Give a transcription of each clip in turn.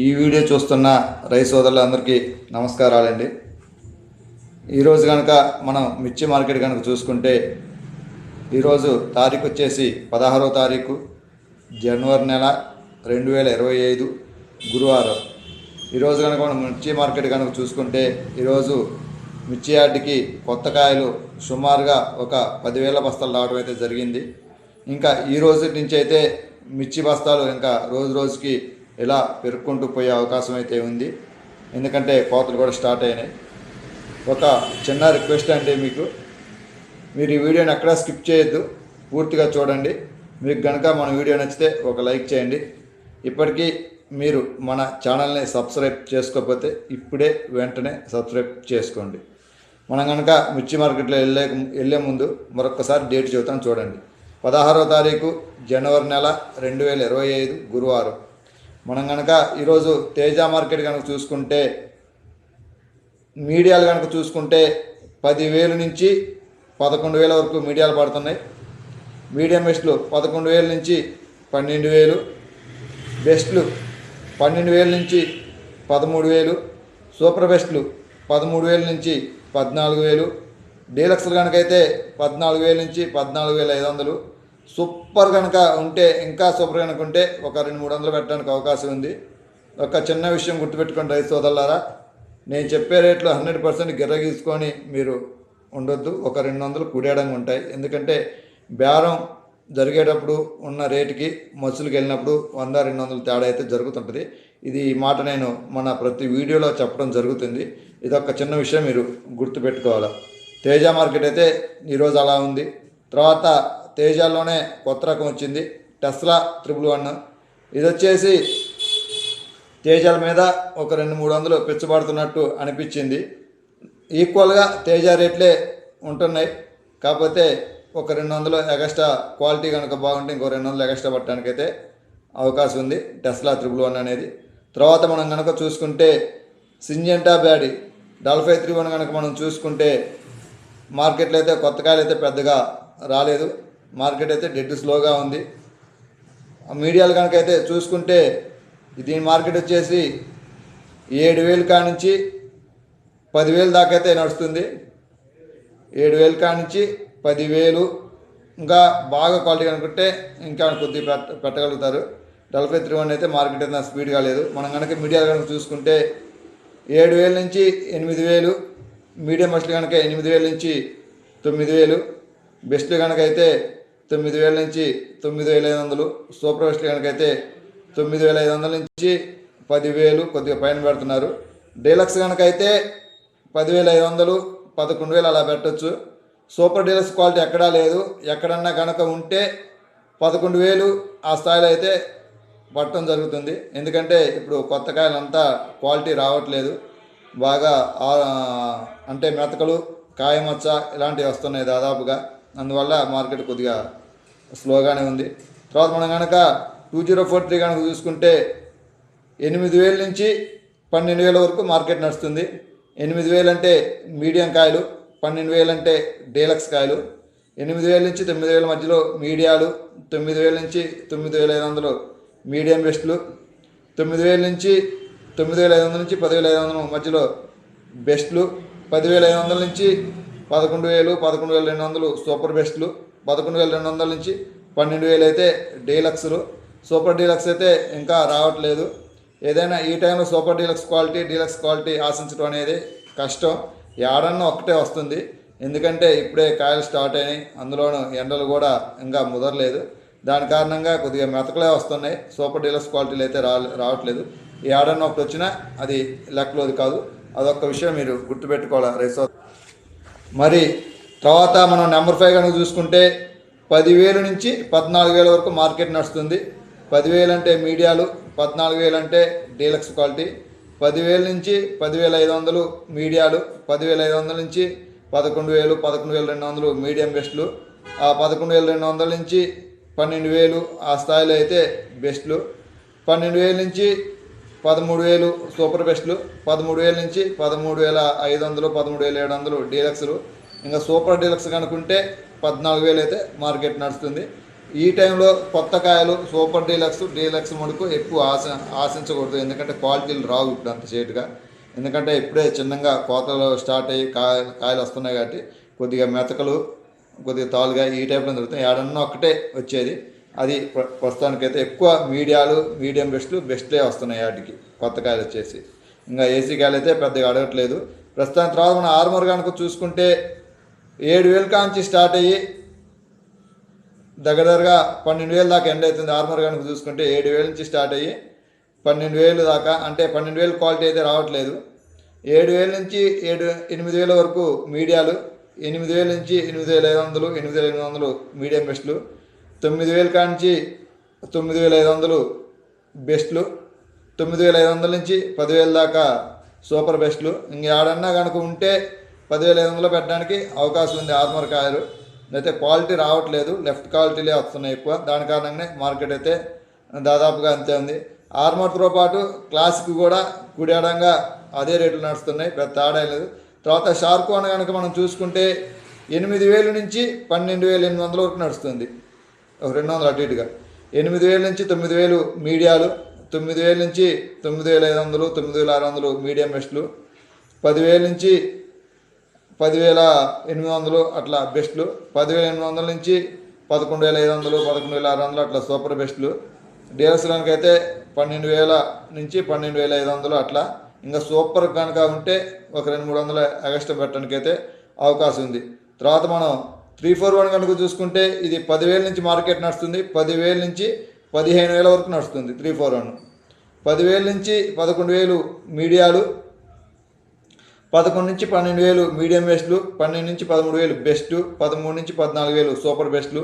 ఈ వీడియో చూస్తున్న రైతు సోదరులందరికీ నమస్కారాలండి. ఈరోజు కనుక మనం మిర్చి మార్కెట్ కనుక చూసుకుంటే ఈరోజు తారీఖు వచ్చేసి పదహారో తారీఖు జనవరి నెల రెండు వేల ఇరవై ఐదు గురువారం. ఈరోజు కనుక మనం మిర్చి మార్కెట్ కనుక చూసుకుంటే ఈరోజు మిర్చి యార్డ్కి కొత్త కాయలు సుమారుగా ఒక పదివేల బస్తాలు రావడం అయితే జరిగింది. ఇంకా ఈ రోజు నుంచి అయితే మిర్చి బస్తాలు ఇంకా రోజు రోజుకి ఇలా పెరుక్కుంటూ పోయే అవకాశం అయితే ఉంది. ఎందుకంటే కోతలు కూడా స్టార్ట్ అయినాయి. ఒక చిన్న రిక్వెస్ట్ అండి మీకు. మీరు ఈ వీడియోని ఎక్కడా స్కిప్ చేయొద్దు. పూర్తిగా చూడండి. మీకు కనుక మన వీడియో నచ్చితే ఒక లైక్ చేయండి. ఇప్పటికీ మీరు మన ఛానల్ని సబ్స్క్రైబ్ చేసుకోకపోతే ఇప్పుడే వెంటనే సబ్స్క్రైబ్ చేసుకోండి. మనం కనుక మిర్చి మార్కెట్లో వెళ్ళే వెళ్ళే ముందు మరొకసారి డేట్ చెబుతాను చూడండి. పదహారో తారీఖు జనవరి నెల రెండు వేల ఇరవై ఐదు గురువారం. మనం కనుక ఈరోజు తేజ మార్కెట్ కనుక చూసుకుంటే మీడియాలు కనుక చూసుకుంటే పదివేలు నుంచి పదకొండు వేల వరకు మీడియాలు పడుతున్నాయి. మీడియం బెస్ట్లు పదకొండు వేల నుంచి పన్నెండు వేలు బెస్ట్లు పన్నెండు వేల నుంచి పదమూడు వేలు సూపర్ బెస్ట్లు పదమూడు వేల నుంచి పద్నాలుగు వేలు డీలక్స్లు కనుకైతే పద్నాలుగు వేల నుంచి పద్నాలుగు వేల ఐదు వందలు సూపర్ కనుక ఉంటే ఇంకా సూపర్ కనుక ఉంటే ఒక రెండు మూడు వందలు పెట్టడానికి అవకాశం ఉంది. ఒక చిన్న విషయం గుర్తుపెట్టుకోండి రైతు సోదరులారా. నేను చెప్పే రేట్లు హండ్రెడ్ పర్సెంట్ గిర్ర గీసుకొని మీరు ఉండొద్దు. ఒక రెండు వందలు కూడేయడంగా ఉంటాయి. ఎందుకంటే బేరం జరిగేటప్పుడు ఉన్న రేటుకి మసులుకి వెళ్ళినప్పుడు వంద రెండు వందలు తేడా అయితే జరుగుతుంటుంది. ఇది ఈ మాట నేను మన ప్రతి వీడియోలో చెప్పడం జరుగుతుంది. ఇది ఒక చిన్న విషయం మీరు గుర్తుపెట్టుకోవాలి. తేజ మార్కెట్ అయితే ఈరోజు అలా ఉంది. తర్వాత తేజాల్లోనే కొత్త రకం వచ్చింది. Tesla triple one. ఇది వచ్చేసి తేజాల మీద ఒక రెండు మూడు వందలు పెంచబడుతున్నట్టు అనిపించింది. ఈక్వల్గా తేజ రేట్లే ఉంటున్నాయి. కాకపోతే ఒక రెండు వందలు ఎగస్ట్రా క్వాలిటీ కనుక బాగుంటే ఇంకో రెండు వందలు ఎగస్ట్రా పట్టడానికైతే అవకాశం ఉంది. టెస్లా త్రిబుల్ వన్ అనేది. తర్వాత మనం కనుక చూసుకుంటే సింజెంటా బ్యాడీ డల్ఫై త్రీ వన్ కనుక మనం చూసుకుంటే మార్కెట్లో అయితే కొత్త కాయలు అయితే పెద్దగా రాలేదు. మార్కెట్ అయితే డెడ్ స్లోగా ఉంది. మీడియాలు కనుక అయితే చూసుకుంటే దీని మార్కెట్ వచ్చేసి ఏడు వేలు కాడ నుంచి పదివేలు దాకా అయితే నడుస్తుంది. ఏడు వేలు కాడ నుంచి పదివేలు ఇంకా బాగా క్వాలిటీ అనుకుంటే ఇంకా కొద్దిగా పెట్ట పెట్టగలుగుతారు. డెల్ఫై త్రీ వన్ అయితే మార్కెట్ అయితే స్పీడ్గా లేదు మనం కనుక మీడియాలు కనుక చూసుకుంటే ఏడు వేల నుంచి ఎనిమిది వేలు మీడియం బస్సులు కనుక ఎనిమిది వేల నుంచి తొమ్మిది వేలు బెస్ట్లు కనుక అయితే తొమ్మిది వేల నుంచి తొమ్మిది వేల ఐదు వందలు. సూపర్ బెస్ట్లు కనుకైతే అయితే తొమ్మిది వేల ఐదు వందల నుంచి పదివేలు కొద్దిగా పైన పెడుతున్నారు. డీలక్స్ కనుకైతే పదివేల ఐదు వందలు పదకొండు వేలు అలా పెట్టొచ్చు. సూపర్ డీలక్స్ క్వాలిటీ ఎక్కడా లేదు. ఎక్కడన్నా కనుక ఉంటే పదకొండు వేలు ఆ స్థాయిలో అయితే పట్టడం జరుగుతుంది. ఎందుకంటే ఇప్పుడు కొత్త కాయలంతా క్వాలిటీ రావట్లేదు. బాగా అంటే మెతకలు కాయమచ్చ ఇలాంటివి వస్తున్నాయి దాదాపుగా. అందువల్ల మార్కెట్ కొద్దిగా స్లోగానే ఉంది. తర్వాత మనం కనుక టూ జీరో ఫోర్ త్రీ కనుక చూసుకుంటే ఎనిమిది వేల నుంచి పన్నెండు వేల వరకు మార్కెట్ నడుస్తుంది. ఎనిమిది వేలు అంటే మీడియం కాయలు పన్నెండు వేలు అంటే డీలక్స్ కాయలు ఎనిమిది వేల నుంచి తొమ్మిది వేల మధ్యలో మీడియాలు తొమ్మిది వేల నుంచి తొమ్మిది వేల ఐదు వందలు మీడియం బెస్ట్లు తొమ్మిది వేల నుంచి తొమ్మిది వేల ఐదు వందల నుంచి పదివేల ఐదు వందల మధ్యలో బెస్ట్లు పదివేల ఐదు వందల నుంచి పదకొండు వేలు పదకొండు వేల రెండు వందలు సూపర్ బెస్ట్లు పదకొండు వేల రెండు వందల నుంచి పన్నెండు వేలు అయితే డీలక్స్లు. సూపర్ డీలక్స్ అయితే ఇంకా రావట్లేదు. ఏదైనా ఈ టైంలో super deluxe quality deluxe quality ఆశించడం అనేది కష్టం. ఏడన్నా ఒక్కటే వస్తుంది. ఎందుకంటే ఇప్పుడే కాయలు స్టార్ట్ అయినాయి. అందులోనూ ఎండలు కూడా ఇంకా ముదరలేదు. దాని కారణంగా కొద్దిగా మెతకలే వస్తున్నాయి. సూపర్ డీలక్స్ క్వాలిటీలు అయితే రా రావట్లేదు. ఈ ఏడన్నా ఒకటి వచ్చినా అది లెక్కలోది కాదు. అదొక విషయం మీరు గుర్తుపెట్టుకోవాలి రైసో? మరి తర్వాత మనం నెంబర్ ఫైవ్ కనుక చూసుకుంటే పదివేలు నుంచి పద్నాలుగు వేల వరకు మార్కెట్ నడుస్తుంది. పదివేలు అంటే మీడియాలు పద్నాలుగు వేలు అంటే డీలక్స్ క్వాలిటీ పదివేల నుంచి పదివేల ఐదు వందలు మీడియాలు పదివేల ఐదు వందల నుంచి పదకొండు వేలు పదకొండు వేల రెండు వందలు మీడియం బెస్ట్లు ఆ పదకొండు వేల రెండు వందల నుంచి పన్నెండు వేలు ఆ స్థాయిలో అయితే బెస్ట్లు పన్నెండు వేల నుంచి పదమూడు వేలు సూపర్ బెస్ట్లు పదమూడు వేల నుంచి పదమూడు వేల ఐదు వందలు పదమూడు వేల ఏడు వందలు డీలక్స్లు ఇంకా సూపర్ డీలక్స్ కనుకుంటే పద్నాలుగు వేలు అయితే మార్కెట్ నడుస్తుంది. ఈ టైంలో కొత్త కాయలు సూపర్ డీలక్స్ డీలక్స్ మటుకు ఎక్కువ ఆశ ఆశించకూడదు. ఎందుకంటే క్వాలిటీలు రావు ఇప్పుడు అంత చేటుగా. ఎందుకంటే ఇప్పుడే చిన్నగా కోతలు స్టార్ట్ అయ్యి కాయ కాయలు వస్తున్నాయి కాబట్టి కొద్దిగా మెతకలు కొద్దిగా తాలుగా ఈ టైప్లో దొరుకుతాయి. ఏడన్నా ఒక్కటే వచ్చేది. అది ప్రస్తుతానికైతే ఎక్కువ మీడియాలు మీడియం బెస్ట్లు బెస్ట్లే వస్తున్నాయి వాటికి కొత్త కాయలు వచ్చేసి. ఇంకా ఏసీ కాయలు అయితే పెద్దగా అడగట్లేదు. ప్రస్తుతానికి తర్వాత మన ఆర్మర్ కనుక చూసుకుంటే ఏడు వేలు కాంచి స్టార్ట్ అయ్యి దగ్గర దగ్గరగా పన్నెండు వేలు దాకా ఎండ్ అవుతుంది ఆర్మర్ కనుక చూసుకుంటే ఏడు వేల నుంచి స్టార్ట్ అయ్యి పన్నెండు వేలు దాకా అంటే పన్నెండు వేలు క్వాలిటీ అయితే రావట్లేదు. ఏడు వేల నుంచి ఏడు ఎనిమిది వేల వరకు మీడియాలు ఎనిమిది వేల నుంచి ఎనిమిది వేల ఐదు వందలు ఎనిమిది వేల ఎనిమిది వందలు మీడియం బెస్ట్లు తొమ్మిది వేల కాంచి తొమ్మిది వేల ఐదు వందలు బెస్ట్లు తొమ్మిది వేల ఐదు వందల నుంచి పదివేల దాకా సూపర్ బెస్ట్లు. ఇంక ఆడన్నా కనుక ఉంటే పదివేల ఐదు వందలు పెట్టడానికి అవకాశం ఉంది ఆర్మర్ కాయలు. అయితే క్వాలిటీ రావట్లేదు. లెఫ్ట్ క్వాలిటీలే వస్తున్నాయి ఎక్కువ. దాని కారణంగానే మార్కెట్ అయితే దాదాపుగా అంతే ఉంది. ఆర్మర్తో పాటు క్లాసిక్ కూడా కుడియాడంగా అదే రేట్లు నడుస్తున్నాయి. పెద్ద తేడా లేదు. తర్వాత షార్కు అని కనుక మనం చూసుకుంటే ఎనిమిది వేలు నుంచి పన్నెండు వేల ఎనిమిది వందల వరకు నడుస్తుంది. ఒక రెండు వందలు అటు ఇటుగా. ఎనిమిది వేల నుంచి తొమ్మిది వేలు మీడియాలు తొమ్మిది వేల నుంచి తొమ్మిది వేల ఐదు వందలు తొమ్మిది వేల ఆరు వందలు మీడియం బెస్ట్లు పదివేల నుంచి పదివేల ఎనిమిది వందలు అట్లా బెస్ట్లు. పదివేల ఎనిమిది వందల నుంచి పదకొండు వేల ఐదు వందలు పదకొండు వేల ఆరు వందలు అట్లా సూపర్ బెస్ట్లు. డీలర్స్ కనుక అయితే పన్నెండు వేల నుంచి పన్నెండు వేల ఐదు వందలు అట్లా. ఇంకా సూపర్ కనుక ఉంటే ఒక రెండు మూడు వందల ఎగస్ట్రా పెట్టడానికి అయితే అవకాశం ఉంది. తర్వాత మనం త్రీ ఫోర్ వన్ కనుక చూసుకుంటే ఇది పదివేల నుంచి మార్కెట్ నడుస్తుంది. పదివేల నుంచి పదిహేను వేల వరకు నడుస్తుంది త్రీ ఫోర్ వన్. పదివేల నుంచి పదకొండు వేలు మీడియాలు పదకొండు నుంచి పన్నెండు వేలు మీడియం బెస్ట్లు పన్నెండు నుంచి పదమూడు వేలు బెస్ట్ పదమూడు నుంచి పద్నాలుగు వేలు సూపర్ బెస్ట్లు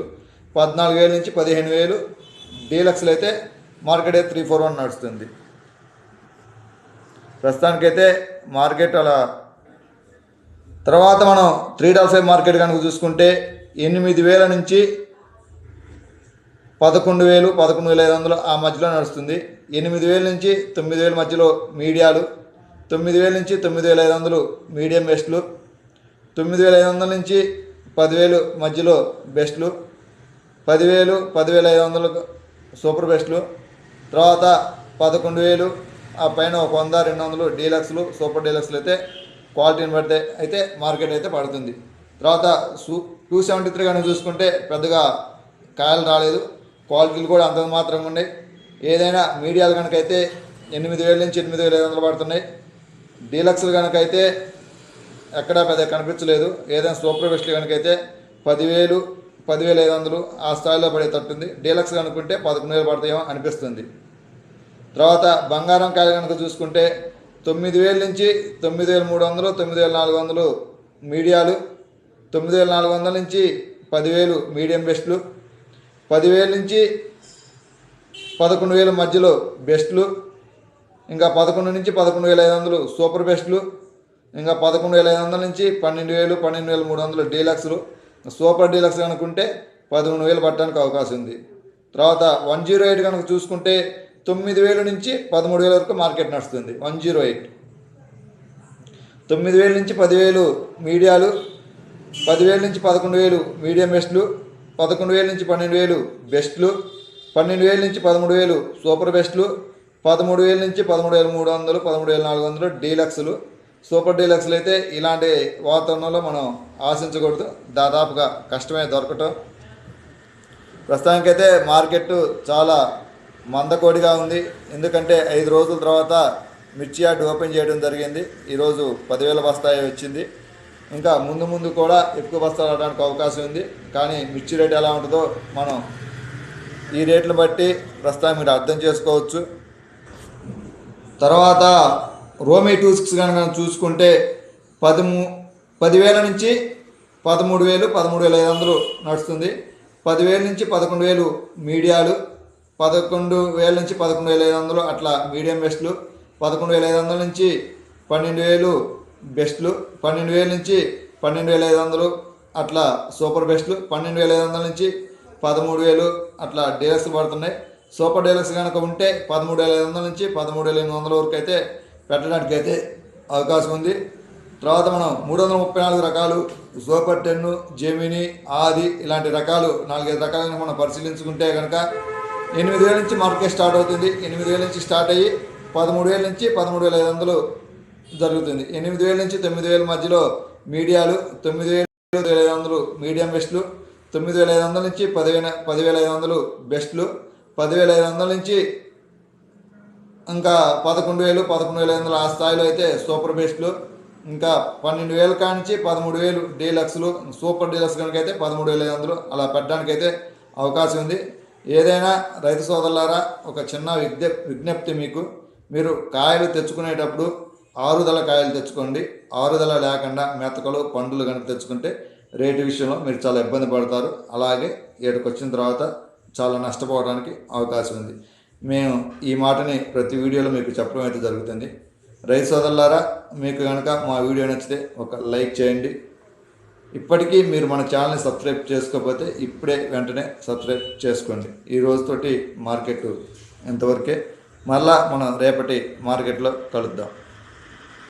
పద్నాలుగు వేల నుంచి పదిహేను వేలు డీలక్స్లు అయితే మార్కెట్ అయితే త్రీ ఫోర్ వన్ నడుస్తుంది. ప్రస్తుతానికైతే మార్కెట్ అలా తర్వాత మనం త్రీ డబల్ ఫైవ్ మార్కెట్ కనుక చూసుకుంటే ఎనిమిది వేల నుంచి పదకొండు వేలు పదకొండు వేల ఐదు వందలు ఆ మధ్యలో నడుస్తుంది. ఎనిమిది వేల నుంచి తొమ్మిది వేల మధ్యలో మీడియాలు తొమ్మిది వేల నుంచి తొమ్మిది వేల ఐదు వందలు మీడియం బెస్ట్లు తొమ్మిది వేల ఐదు వందల నుంచి పదివేలు మధ్యలో బెస్ట్లు పదివేలు పదివేల ఐదు వందలు సూపర్ బెస్ట్లు తర్వాత పదకొండు వేలు ఆ పైన ఒక వంద రెండు వందలు డీలక్స్లు సూపర్ డీలక్స్లు అయితే క్వాలిటీని బట్టి అయితే మార్కెట్ అయితే పడుతుంది. తర్వాత సూ టూ సెవెంటీ త్రీ కానీ చూసుకుంటే పెద్దగా కాయలు రాలేదు. క్వాలిటీలు కూడా అంత మాత్రంగా ఉన్నాయి. ఏదైనా మీడియాలు కనుక అయితే ఎనిమిది వేల నుంచి ఎనిమిది వేల ఐదు వందలు పడుతున్నాయి. డీలక్స్లు కనుక అయితే ఎక్కడా పెద్ద కనిపించలేదు. ఏదైనా సూపర్ బెస్ట్లు కనుక అయితే పదివేలు పదివేల ఐదు వందలు ఆ స్థాయిలో పడేటట్టుంది. డీలక్స్ కనుక్కుంటే పదకొండు వేలు పడతాయేమో అనిపిస్తుంది. తర్వాత బంగారం కాయలు కనుక చూసుకుంటే తొమ్మిది వేల నుంచి తొమ్మిది వేల మూడు వందలు తొమ్మిది వేల నాలుగు వందలు మీడియాలు తొమ్మిది వేల నాలుగు వందల నుంచి పదివేలు మీడియం బెస్ట్లు పదివేల నుంచి పదకొండు వేల మధ్యలో బెస్ట్లు ఇంకా పదకొండు నుంచి పదకొండు వేల ఐదు వందలు సూపర్ బెస్ట్లు ఇంకా పదకొండు వేల ఐదు వందల నుంచి పన్నెండు వేలు పన్నెండు వేల మూడు వందలు డీలక్స్లు. సూపర్ డీలక్స్ అనుకుంటే పదకొండు వేలు పట్టడానికి అవకాశం ఉంది. తర్వాత వన్ జీరో ఎయిట్ కనుక చూసుకుంటే తొమ్మిది వేల నుంచి పదమూడు వేల వరకు మార్కెట్ నడుస్తుంది. One zero eight. తొమ్మిది వేల నుంచి పదివేలు మీడియాలు పదివేల నుంచి పదకొండు వేలు మీడియం బెస్ట్లు పదకొండు వేల నుంచి పన్నెండు వేలు బెస్ట్లు పన్నెండు వేల నుంచి పదమూడు వేలు సూపర్ బెస్ట్లు పదమూడు వేల నుంచి పదమూడు వేల మూడు వందలు పదమూడు వేల నాలుగు వందలు డీలక్స్లు. సూపర్ డీలక్స్లు అయితే ఇలాంటి వాతావరణంలో మనం ఆశించకూడదు. దాదాపుగా కష్టమే దొరకటం. ప్రస్తుతానికైతే మార్కెట్ చాలా మందకోడిగా ఉంది. ఎందుకంటే ఐదు రోజుల తర్వాత మిర్చి యార్డ్ ఓపెన్ చేయడం జరిగింది. ఈరోజు పదివేల బస్తాయి వచ్చింది. ఇంకా ముందు ముందు కూడా ఎక్కువ బస్తాలు రావడానికి అవకాశం ఉంది. కానీ మిర్చి రేట్ ఎలా ఉంటుందో మనం ఈ రేట్లు బట్టి ప్రస్తుతం మీరు అర్థం చేసుకోవచ్చు. తర్వాత రోమీ టూ సిక్స్ కనుక చూసుకుంటే పదమూ పదివేల నుంచి పదమూడు వేలు పదమూడు వేల ఐదు వందలు నడుస్తుంది. పదివేల నుంచి పదకొండు వేలు మీడియాలు పదకొండు వేల నుంచి పదకొండు వేల ఐదు వందలు అట్లా మీడియం బెస్ట్లు పదకొండు వేల ఐదు వందల నుంచి పన్నెండు వేలు బెస్ట్లు పన్నెండు వేల నుంచి పన్నెండు వేల ఐదు వందలు అట్లా సూపర్ బెస్ట్లు పన్నెండు వేల ఐదు వందల నుంచి పదమూడు వేలు అట్లా డీలక్స్ పడుతున్నాయి. సూపర్ డీలక్స్ కనుక ఉంటే పదమూడు వేల ఐదు వందల నుంచి పదమూడు వేల ఎనిమిది వందల వరకు అయితే పెట్టడానికి అయితే అవకాశం ఉంది. తర్వాత మనం మూడు వందల ముప్పై నాలుగు రకాలు సూపర్ టెన్ జెమిని ఆది ఇలాంటి రకాలు నాలుగైదు రకాలను మనం పరిశీలించుకుంటే కనుక ఎనిమిది వేల నుంచి మార్కెట్ స్టార్ట్ అవుతుంది. ఎనిమిది వేల నుంచి స్టార్ట్ అయ్యి పదమూడు వేల నుంచి పదమూడు వేల ఐదు వందలు జరుగుతుంది. ఎనిమిది వేల నుంచి తొమ్మిది వేల మధ్యలో మీడియాలు తొమ్మిది వేల వేల ఐదు వందలు మీడియం బెస్ట్లు తొమ్మిది వేల ఐదు వందల నుంచి పదివేల పదివేల ఐదు వందలు బెస్ట్లు పదివేల ఐదు వందల నుంచి ఇంకా పదకొండు వేలు పదకొండు వేల ఐదు వందలు ఆ స్థాయిలో అయితే సూపర్ బెస్ట్లు. ఇంకా పన్నెండు వేల కానించి పదమూడు వేలు డీలక్స్లు సూపర్ డీలక్స్ కనుక అయితే పదమూడు వేల ఐదు వందలు అలా పెట్టడానికి అయితే అవకాశం ఉంది. ఏదైనా రైతు సోదరులారా ఒక చిన్న విజ్ఞ విజ్ఞప్తి మీకు. మీరు కాయలు తెచ్చుకునేటప్పుడు ఆరుదల కాయలు తెచ్చుకోండి. ఆరుదల లేకుండా మెతకలు పండులు కనుక తెచ్చుకుంటే రేటు విషయంలో మీరు చాలా ఇబ్బంది పడతారు. అలాగే ఏడుకొచ్చిన తర్వాత చాలా నష్టపోవడానికి అవకాశం ఉంది. మేము ఈ మాటని ప్రతి వీడియోలో మీకు చెప్పడం అయితే జరుగుతుంది. రైతు సోదరులారా మీకు కనుక మా వీడియో నచ్చితే ఒక లైక్ చేయండి. ఇప్పటికీ మీరు మన ఛానల్ని సబ్స్క్రైబ్ చేసుకోకపోతే ఇప్పుడే వెంటనే సబ్స్క్రైబ్ చేసుకోండి. ఈ రోజుతోటి మార్కెట్ ఎంతవరకే? మళ్ళా మనం రేపటి మార్కెట్లో కలుద్దాం.